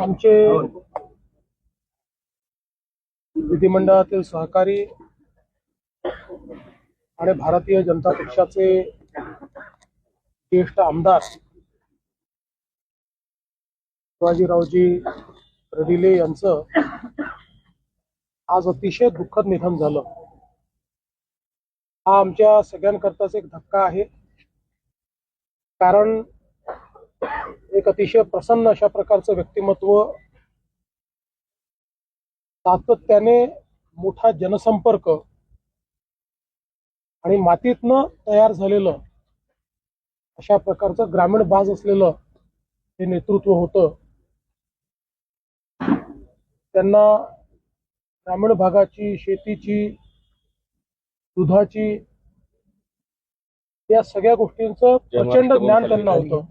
आमचे विधिमंडळातील सहकारी आणि भारतीय जनता पक्षाचे ज्येष्ठ आमदार शिवाजीरावजी रडिले यांचं आज अतिशय दुःखद निधन झालं. हा आमच्या सगळ्यांकरताच एक धक्का आहे. कारण एक अतिशय प्रसन्न अशा प्रकारचं व्यक्तिमत्व सातत्याने मोठा जनसंपर्क आणि मातीतनं तयार झालेलं अशा प्रकारचं ग्रामीण बाज असलेलं हे नेतृत्व होतं. त्यांना ग्रामीण भागाची शेतीची दुधाची या सगळ्या गोष्टींचं प्रचंड ज्ञान त्यांना होतं.